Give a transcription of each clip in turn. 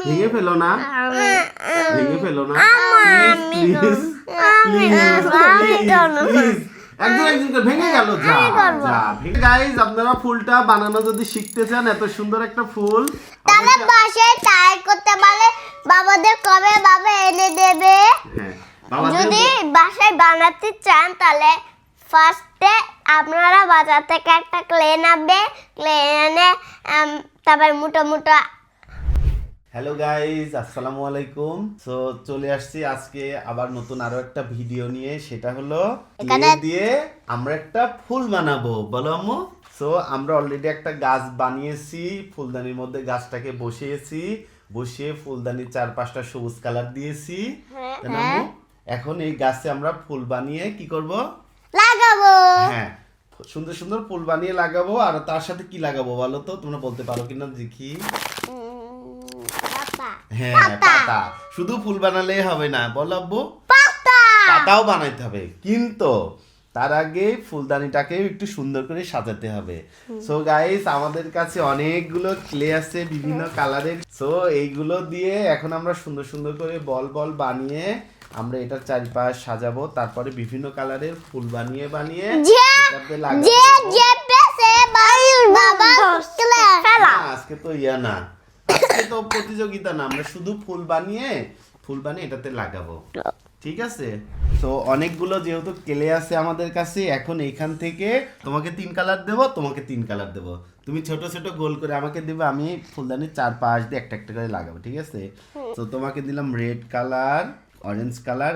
ভেঙে ফেলো না ভেঙে ফেলো না আমি প্লিজ প্লিজ আমি করব। প্লিজ একজন একজনকে ভেঙে গেল যা যা গাইস আপনারা ফুলটা বানানো যদি শিখতে চান এত সুন্দর একটা ফুল। তাহলে বাসায় ট্রাই করতে পারলে বাবাদের কবে বাবা এনে দেবে? হ্যাঁ যদি বাসায় বানাতে চান তাহলে ফার্স্টে আপনারা বাজার থেকে একটা ক্লে নাবে ক্লে এনে তারপর মোটা মোটা হ্যালো গাইস আসসালামু আলাইকুম। সো চলে আসছি আজকে আবার নতুন আরও একটা ভিডিও নিয়ে। সেটা হলো clay দিয়ে আমরা একটা ফুল বানাবো। বলো আম্মু। সো আমরা অলরেডি একটা গাছ বানিয়েছি। ফুলদানির মধ্যে গাছটাকে বসিয়েছি। বসিয়ে ফুলদানির চার পাঁচটা সবুজ কালার দিয়েছি। হ্যাঁ, আম্মু? এখন এই গাছে আমরা ফুল বানিয়ে কি করব? লাগাবো। হ্যাঁ সুন্দর সুন্দর ফুল বানিয়ে লাগাবো আর তার সাথে কি লাগাবো বলো তো? তোমরা বলতে পারো কিনা দেখি। হ্যাঁ পাতা। শুধু ফুল বানালেই হবে না বল আব্বু। পাতা। পাতাও বানাইতে হবে কিন্তু তার আগে ফুলদানিটাকে একটু সুন্দর করে সাজাতে হবে। সো গাইস আমাদের কাছে অনেকগুলো ক্লে আছে বিভিন্ন কালারের সো এইগুলো দিয়ে এখন আমরা সুন্দর সুন্দর করে বল বল বানিয়ে আমরা এটার চারিপাশ সাজাবো তারপরে বিভিন্ন কালারের ফুল বানিয়ে বানিয়ে এটাতে লাগাবো। আজকে তো ইয়া না। আজকে তো প্রতিযোগিতা না আমরা শুধু ফুল বানিয়ে ফুল বানিয়ে এটাতে লাগাবো। ঠিক আছে? তো অনেকগুলো যেহেতু কেলে আছে আমাদের কাছে এখন এইখান থেকে তোমাকে তিন কালার দেব তোমাকে তিন কালার দেব। তুমি ছোট ছোট গোল করে আমাকে দেবে আমি ফুলদানির চার পাশ দিয়ে একটা একটা করে লাগাবো ঠিক আছে? তো তোমাকে দিলাম red colour orange colour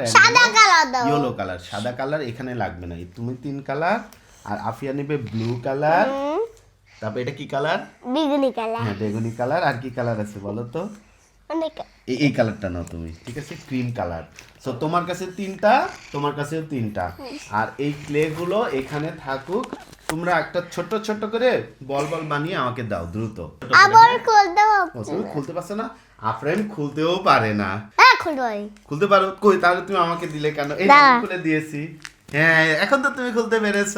yellow colour সাদা কালার এখানে লাগবে না। তুমি তিন কালার আর আফিয়া নেবে ব্লু কালার তারপর এটা কি কালার বেগুনি কালার হ্যাঁ বেগুনি কালার আর কি কালার আছে বলো তো? অনেক এই কালারটা নাও তুমি ঠিক আছে? ক্রিম কালার সো তোমার কাছে তিনটা তোমার কাছেও তিনটা। আর এই ক্লে গুলো এখানে থাকুক তোমরা একটা ছোট ছোট করে বল বল বানিয়ে আমাকে দাও দ্রুত। আবার হ্যাঁ? খুলতে তুমি খুলতে পারছ না? আফরাইম খুলতেও পারে না। হ্যাঁ খুলবই খুলতে পারো? কই তাহলে তুমি আমাকে দিলে কেন? এই খুলে দিয়েছি। হ্যাঁ এখন তো তুমি খুলতে পেরেছ।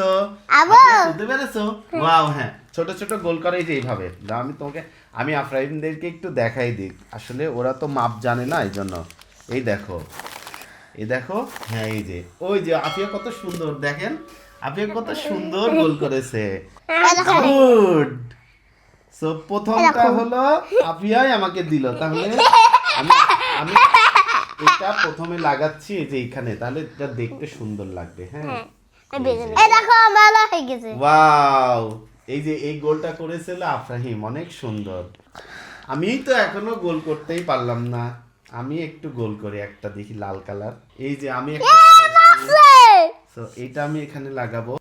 খুলতে পেরেছ? ওয়াও হ্যাঁ। ছোট ছোট গোল করে এই যে এইভাবে। আমি তোমাকে আমি আফরাইমদেরকে একটু দেখাই দিই। আসলে ওরা তো মাপ জানে না এই জন্য। এই দেখো। এই দেখো হ্যাঁ এই যে। ওই যে আফিয়া কত সুন্দর দেখেন। আফিয়া কত সুন্দর গোল করেছে। গুড। সো প্রথমটা হলো আপিয়াই আমাকে দিল। তাহলে আমি আমি এটা প্রথমে লাগাচ্ছি এই যে এখানে তাহলে এটা দেখতে সুন্দর লাগবে হ্যাঁ? এই দেখো আমার হয়ে গেছে। ওয়াও! এই যে এই গোলটা করেছিল আফরাহিম অনেক সুন্দর। আমি তো এখনও গোল করতেই পারলাম না। আমি একটু গোল করি একটা দেখি লাল কালার। এই যে আমি একটা তো এটা আমি এখানে লাগাবো।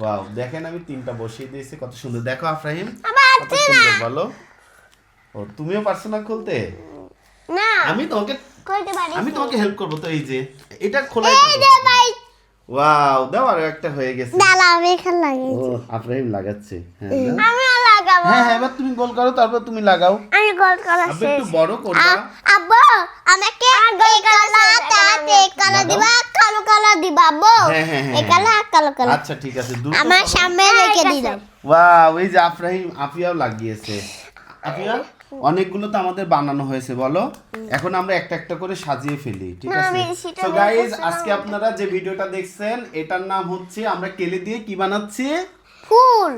ওয়াও দেখেন আমি তিনটা বসিয়ে দিয়েছি কত সুন্দর। দেখো আফরাহিম আমার কত সুন্দর বলো। ও তুমিও পারছ না খুলতে? না আমি তোমাকে আমি তোমাকে হেল্প করব তো এই যে এটা খোলাই ভাই। ওয়াও দাও আর একটা হয়ে গেছে। দাঁড়া আমি এখানে লাগাই ও আফরাহিম লাগাচ্ছে। হ্যাঁ আমি লাগাবো। হ্যাঁ হ্যাঁ এবার তুমি গোল করো তারপর তুমি লাগাও। আমি গোল করা আব্বু একটু বড় করবা আব্বু আমাকে এই কালার তাতে কালার দিবা কালো কালার দিবা আব্বু। হ্যাঁ, হ্যাঁ, হ্যাঁ, এই কালার কালো কালার আচ্ছা ঠিক আছে দ্রুত আমার সামনে রেখে দিলাম। ওয়াও এই যে আফরাহিম আফিয়াও লাগিয়েছে। আফিয়া? অনেকগুলো তো আমাদের বানানো হয়েছে বলো? এখন আমরা একটা একটা করে সাজিয়ে ফেলি ঠিক আছে? তো গাইস আজকে আপনারা যে ভিডিওটা দেখছেন এটার নাম হচ্ছে আমরা কেলে দিয়ে কি বানাচ্ছি? ফুল।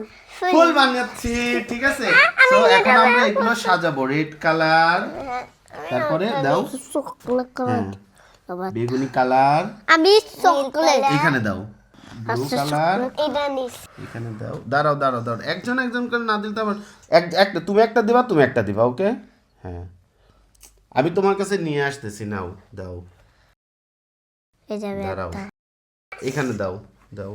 ফুল বানাচ্ছি ঠিক আছে? তো এখন আমরা এগুলো সাজাবো রেড কালার তারপরে দাও। হ্যাঁ। বেগুনি কালার আমি চকলেট এখানে দাও। ব্লু কালার এটা নিস এখানে দাও। দাঁড়াও দাঁড়াও দাঁড়াও। একজন একজন করে না দিলে তো আবার এক একটা তুমি একটা দিবা তুমি একটা দিবা ওকে হ্যাঁ। আমি তোমার কাছে নিয়ে আসতেছি নাও দাও। দাঁড়াও। এখানে দাও দাও।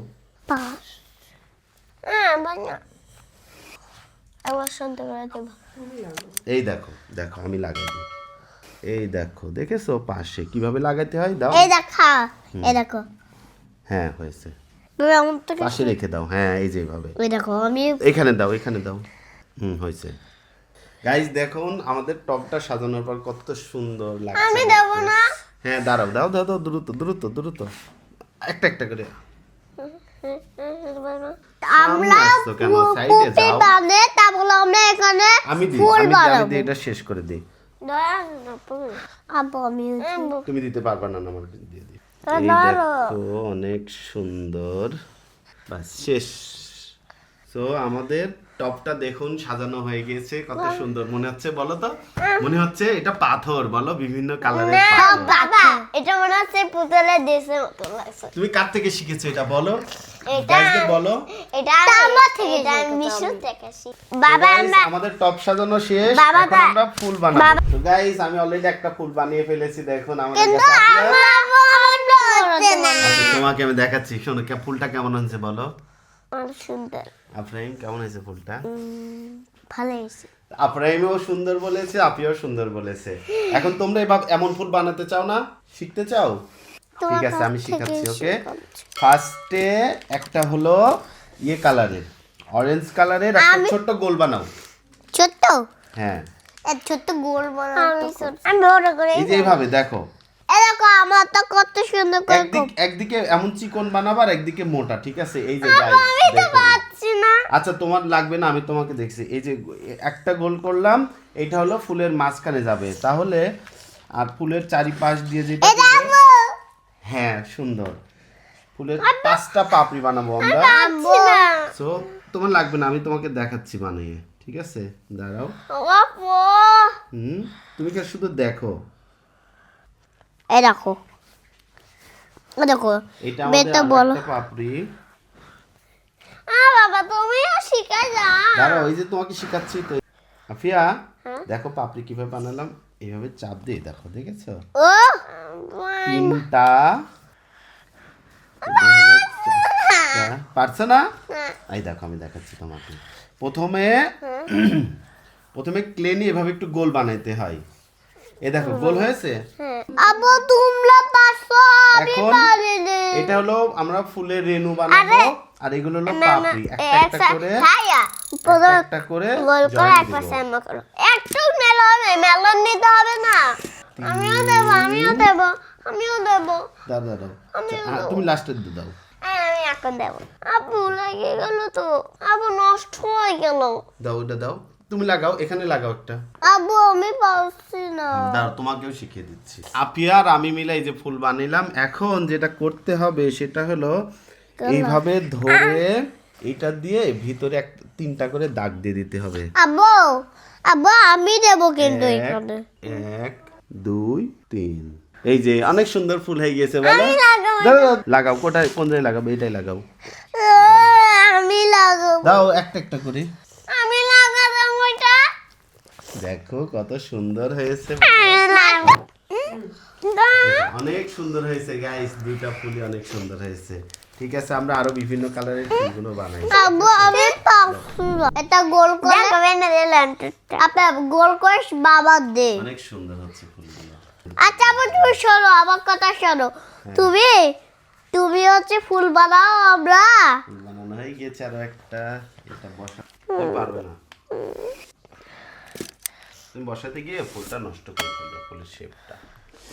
এই দেখো দেখো আমি লাগাই এই দেখো দেখেছ? পাশে। কীভাবে লাগাইতে হয়? দাও। এই দেখা। এই দেখো। হ্যাঁ হয়েছে। পাশে রেখে দাও হ্যাঁ এই যেভাবে ওই দেখো আমি এখানে দাও এখানে দাও। হুম হয়েছে। গাইস দেখুন আমাদের টপটা সাজানোর পর কত সুন্দর লাগছে আমি। দেবো না। হ্যাঁ দাঁড়াও দাও দাও দাও দ্রুত দ্রুত দ্রুত। একটা একটা করে। আমরা। বানে তারপর আমরা এখানে আমি দিই আমি দিই, আমি বানাবো। দিই, এটা শেষ করে দিই। আব্বু আমি তুমি দিতে পারবে না না, আমার দিয়ে দেখো অনেক সুন্দর। বাস শেষ। তো আমাদের টপটা দেখুন সাজানো হয়ে গেছে কত সুন্দর। মনে হচ্ছে বলো তো? মনে হচ্ছে এটা পাথর বলো? বিভিন্ন কালারের পাথর। বাবা এটা মনে হচ্ছে পুতুলের দেশের মতো লাগছে। তুমি কার থেকে শিখেছো এটা বলো? এটা গাইজদের বলো। এটা আমার থেকে এটা মিশু থেকে শিখি। বাবা আমরা আমাদের টপ সাজানো শেষ। এখন আমরা ফুল বানাবো। গাইস আমি অলরেডি একটা ফুল বানিয়ে ফেলেছি দেখুন আমাদের কাছে হচ্ছে না। আচ্ছা, তোমাকে আমি দেখাচ্ছি শোনো কে- ফুলটা কেমন হয়েছে বলো? অনেক সুন্দর। আফরাইম কেমন হয়েছে ফুলটা? ভালো হয়েছে। আফরাইমও সুন্দর বলেছে আপিও সুন্দর বলেছে। এখন তোমরা এবার এমন ফুল বানাতে চাও না? শিখতে চাও? ঠিক আছে আমি শিখাচ্ছি ওকে? ফার্স্টে একটা হলো ইয়ে কালারের অরেঞ্জ কালারের একটা ছোট্ট গোল বানাও। ছোট্ট? হ্যাঁ। ছোট্ট গোল বানাবো আমি বড় করে এই যে এইভাবে দেখো। এরকম আমার তো কত সুন্দর করে একদিক একদিকে এমন চিকন বানাবো আর একদিকে মোটা ঠিক আছে? এই যে guys, আমি তো পাচ্ছি না। আচ্ছা তোমার লাগবে না আমি তোমাকে দেখছি। এই যে একটা গোল করলাম এটা হলো ফুলের মাঝখানে যাবে। তাহলে আর ফুলের চারিপাশ দিয়ে যেটা দিবে- হ্যাঁ সুন্দর। ফুলের পাঁচটা পাপড়ি বানাবো আমরা। সো তোমার লাগবে না আমি তোমাকে দেখাচ্ছি বানিয়ে ঠিক আছে? দাঁড়াও। হুম তুমি কি শুধু দেখো? এই দেখো। দেখো এটা বেটা বলো। পাপড়ি। আ বাবা তুমিও শিখে যাও দাঁড়াও এই যে তোমাকে শিখাচ্ছি তো। আফিয়া হ্যাঁ? দেখো পাপড়ি কীভাবে বানালাম। এইভাবে চাপ দিয়ে দেখো দেখেছ? ও তিনটা। পারছ না? এই দেখো আমি দেখাচ্ছি তোমাকে। প্রথমে প্রথমে ক্লে নিয়ে এভাবে একটু গোল বানাইতে হয়। এ দেখো গোল হয়েছে? আবু তোমরা পারছ? আমি পারিনি। এটা হলো আমরা ফুলের রেনু বানাবো আর এগুলো হলো পাপড়ি। একটা একটা করে একটা করে গোল করে এক পাশে এমন করো। একটু মেলন মেলন নিতে হবে না। আমিও দেবো আমিও দেবো আমিও দেবো। দাও দাও দাও। হ্যাঁ, তুমি লাস্টের দাও। হ্যাঁ, আমি এখন দেবো। আপু লেগে গেল তো। আপু নষ্ট হয়ে গেল। দাও ওটা দাও। তুমি লাগাও এখানে লাগাও একটা। আবু আমি পারছি না। দাঁড়াও তোমাকেও শিখিয়ে দিচ্ছি। আপিয়া আর আমি মিলে এই যে ফুল বানাইলাম এখন যেটা করতে হবে সেটা হলো এইভাবে ধরে এটা দিয়ে ভিতরে এক তিনটা করে দাগ দিয়ে দিতে হবে। আবু আবু আমি দেবো কিন্তু এক, এখানে। এক দুই তিন। এই যে অনেক সুন্দর ফুল হয়ে গেছে বলো। লাগাও কোথায় কোন জায়গায় লাগাবো এটাই লাগাও। আমি লাগাবো। দাও একটা একটা করে। দেখো কত সুন্দর হয়েছে। অনেক সুন্দর হয়েছে গাইস দুইটা ফুলই অনেক সুন্দর হয়েছে। ঠিক আছে আমরা আরও বিভিন্ন কালারের ফুলগুলো বানাই। আবু আমি এটা গোল করে আপনি গোল করে বাবা দে। অনেক সুন্দর হচ্ছে ফুলগুলো। আচ্ছা আবার তুমি শোনো আমার কথা শোনো তুমি তুমি হচ্ছে ফুল বানাও আমরা। ফুল বানানো হয়ে গেছে আরও একটা। এটা বসা পারবে না। তুমি বসাতে গিয়ে ফুলটা নষ্ট করে ফেলবে ফুলের শেপটা।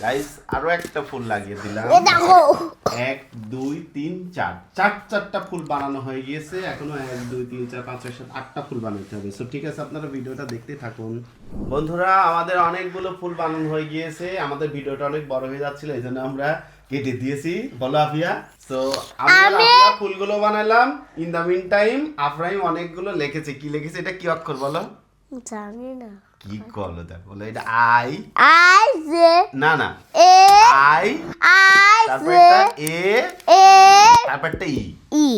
গাইস আরও একটা ফুল লাগিয়ে দিলাম। দেখো এক দুই তিন চার। চার চারটা ফুল বানানো হয়ে গিয়েছে। এখনও এক দুই তিন চার পাঁচ ছয় সাত আটটা ফুল বানাতে হবে। সো ঠিক আছে আপনারা ভিডিওটা দেখতে থাকুন। বন্ধুরা আমাদের অনেকগুলো ফুল বানানো হয়ে গিয়েছে। আমাদের ভিডিওটা অনেক বড় হয়ে যাচ্ছিল এই জন্য আমরা কেটে দিয়েছি। বলো আফিয়া। তো আমরা ফুলগুলো বানালাম। ইন দা মিন টাইম আফরাইম অনেকগুলো লিখেছে। কি লিখেছে? এটা কি অক্ষর বলো? জানি না। কি করল দেখো বলো এটা আই। আই জে না না। A I. আই তারপর এটা এ। A E. E.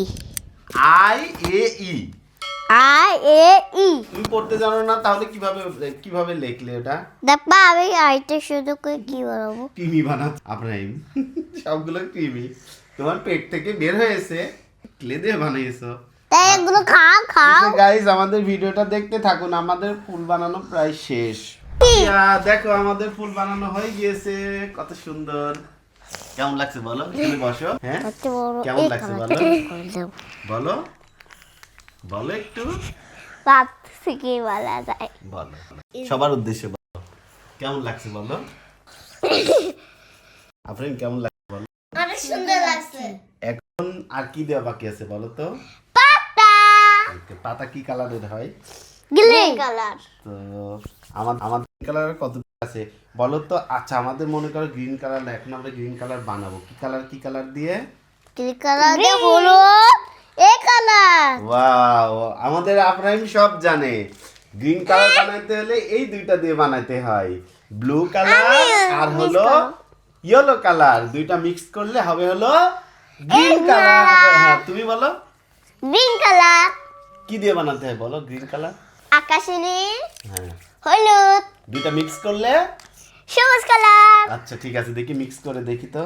I A E. I A E. তুমি পড়তে জানো না তাহলে কীভাবে কীভাবে লিখলে ওটা? দেখবা আমি আইটা শুধু করে কি ক্রিমি আব্রাহিম সবগুলো ক্রিমি তোমার পেট থেকে বের হয়েছে ক্লে দিয়ে বানিয়েছো। তাই এগুলো খাও খাও। গাইজ আমাদের ভিডিওটা দেখতে থাকুন। আমাদের ফুল বানানো প্রায় শেষ। দেখো আমাদের ফুল বানানো হয়ে গিয়েছে। কত সুন্দর। কেমন লাগছে বলো? এখানে বসো। হ্যাঁ? কেমন লাগছে বলো? বলো? বলো একটু। বাপ থেকে বলা যায়। বলো। সবার উদ্দেশ্যে বলো। কেমন লাগছে বলো? আফরিন কেমন লাগছে বলো? অনেক সুন্দর লাগছে। এখন আর কি দেওয়া বাকি আছে বলো তো? পাতা কি কালারের হয়? গ্রিন কালার তো আমার আমার গ্রিন কালার কত আছে? বলো তো আচ্ছা আমাদের মনে করো গ্রিন কালার না এখন আমরা গ্রিন কালার বানাবো। কি কালার কি কালার দিয়ে? গ্রিন কালার দিয়ে হলুদ এই কালার ওয়াও আমাদের আব্রাহিম সব জানে। গ্রিন কালার বানাইতে হলে এই দুইটা দিয়ে বানাইতে হয়। ব্লু কালার আর হলো ইয়েলো কালার দুইটা মিক্স করলে হবে হলো গ্রিন কালার হ্যাঁ তুমি বলো। গ্রিন কালার কি দিয়ে বানাতে হয় বলো? গ্রিন কালার আকাশি নীল হ্যাঁ। হলুদ। দুইটা মিক্স করলে? সবুজ কালার আচ্ছা ঠিক আছে দেখি মিক্স করে দেখি তো।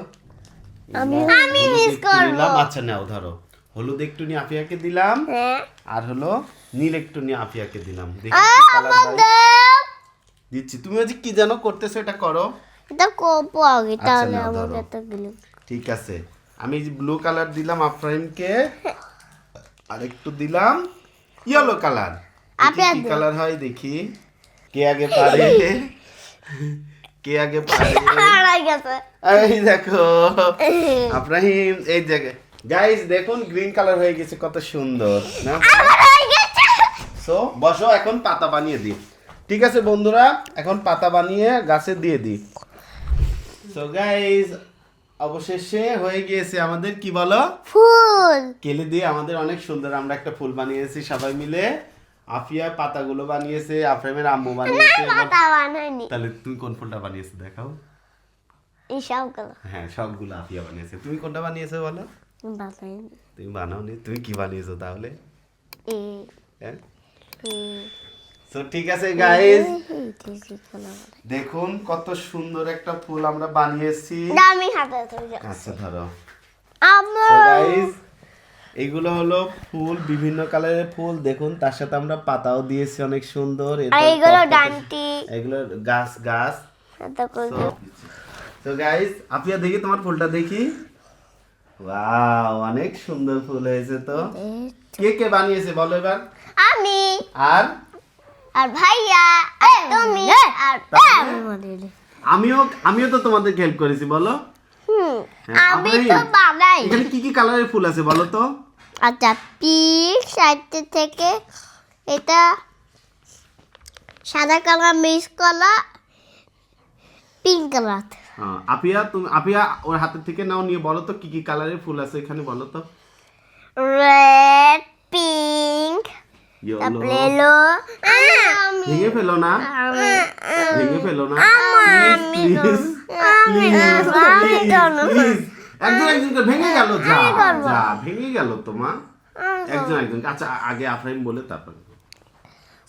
আমি আমি একটু করব। নিলাম। আচ্ছা নাও ধরো। হলুদ একটু নিয়ে আফিয়াকে দিলাম। হ্যাঁ। আর হলো নীল একটু নিয়ে আফিয়াকে দিলাম। দেখি কালার হয়। দিচ্ছি। তুমি আজ কি যেন করতেছো এটা করো? এটা কোপো আগে আচ্ছা, তাহলে আমাকে ধরো। একটা ঠিক আছে। আমি ব্লু কালার দিলাম আফরাইমকে আর একটু দিলাম। ইয়েলো কালার কি কালার হয় দেখি। কে আগে পারে? কে আগে পারে? এই দেখো। আব্রাহিম এই জায়গায় গাইস দেখুন গ্রিন কালার হয়ে গেছে কত সুন্দর না? সো বসো এখন পাতা বানিয়ে দিই। ঠিক আছে বন্ধুরা এখন পাতা বানিয়ে গাছে দিয়ে দিই। সো গাইস অবশেষে হয়ে গিয়েছে আমাদের কি বলো? ফুল। কেলে দিয়ে আমাদের অনেক সুন্দর আমরা একটা ফুল বানিয়েছি সবাই মিলে। আফিয়া পাতাগুলো বানিয়েছে আফরামের আম্মু বানিয়েছে। পাতা বানাইনি তাহলে তুমি কোন ফুলটা বানিয়েছো দেখাও। এই সবগুলো। হ্যাঁ সবগুলো আফিয়া বানিয়েছে। তুমি কোনটা বানিয়েছো বলো? তুমি বানাওনি তুমি কি বানিয়েছো তাহলে? হ্যাঁ? তো ঠিক আছে গাইস দেখুন কত সুন্দর একটা ফুল আমরা বানিয়েছি। হাতে ধরে আচ্ছা ধরো। গাইস এগুলো হলো ফুল বিভিন্ন কালারের ফুল। দেখুন তার সাথে আমরা পাতাও দিয়েছি অনেক সুন্দর। থেকে- ডান্টি। এগুলো গাছ গাছ। তো গাইস আপিয়া দেখি তোমার ফুলটা দেখি। ওয়াও অনেক সুন্দর ফুল হয়েছে তো। কে কে বানিয়েছে? বলো এবার। আমি। আর? আর ভাইয়া আর তুমি আর আমিও আমিও তো তোমাদের হেল্প করেছি বলো। হ্যাঁ, আমি তো বানাই। এখানে কি কি কালারের ফুল আছে বলো তো? আচ্ছা পিক সাইডে থেকে এটা সাদা কালার মিক্স করা পিঙ্ক কালার আপিয়া তুমি আপিয়া ওর হাতের থেকে নাও নিয়ে বলো তো কি কি কালারের ফুল আছে এখানে বলো তো। রেড পিঙ্ক তারপরে ভেঙে ফেলো না ভেঙে ফেলো না প্লিজ প্লিজ একজন একজন করে ভেঙে গেল যা করব। যা ভেঙে গেল তোমা একজন একজন আচ্ছা আগে আফরাইম বলে তারপর।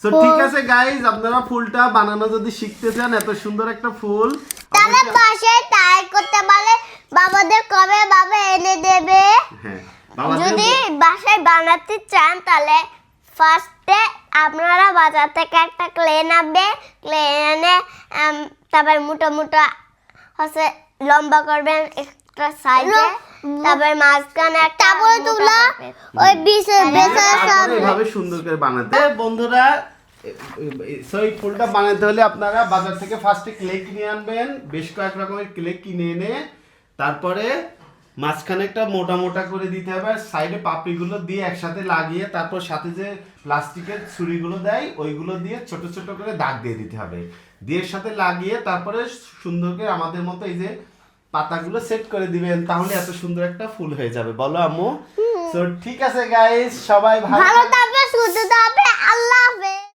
সো ঠিক আছে গাইজ আপনারা ফুলটা বানানো যদি শিখতে চান এত সুন্দর একটা ফুল তাহলে বাসায় ট্রাই করতে পারলে বাবাদের কবে বাবা এনে দেবে? হ্যাঁ যদি বাসায় বানাতে চান তাহলে ফার্স্টে আপনারা বাজার থেকে একটা ক্লে নাবে ক্লে এনে তারপর মোটা মোটা হচ্ছে লম্বা করবেন একটা সাইজে তারপর মাঝখানে একটা তারপরে তুলা ওই বিশে বেসা তারপরে এভাবে সুন্দর করে বানাতে। বন্ধুরা সেই ফুলটা বানাতে হলে আপনারা বাজার থেকে ফার্স্টে ক্লে কিনে আনবেন বেশ কয়েক রকমের ক্লে কিনে এনে তারপরে মাঝখানে একটা মোটা মোটা করে দিতে হবে আর সাইডে পাপড়িগুলো দিয়ে একসাথে লাগিয়ে তারপর সাথে যে প্লাস্টিকের ছুরিগুলো দেয় ওইগুলো দিয়ে ছোট ছোট করে দাগ দিয়ে দিতে হবে। দিয়ে সাথে লাগিয়ে তারপরে সুন্দর করে আমাদের মতো এই যে পাতাগুলো সেট করে দিবেন তাহলে এত সুন্দর একটা ফুল হয়ে যাবে। বলো আম্মু? তো ঠিক আছে গাইস সবাই ভালো থাকবে সুস্থ থাকবে আল্লাহ হাফেজ।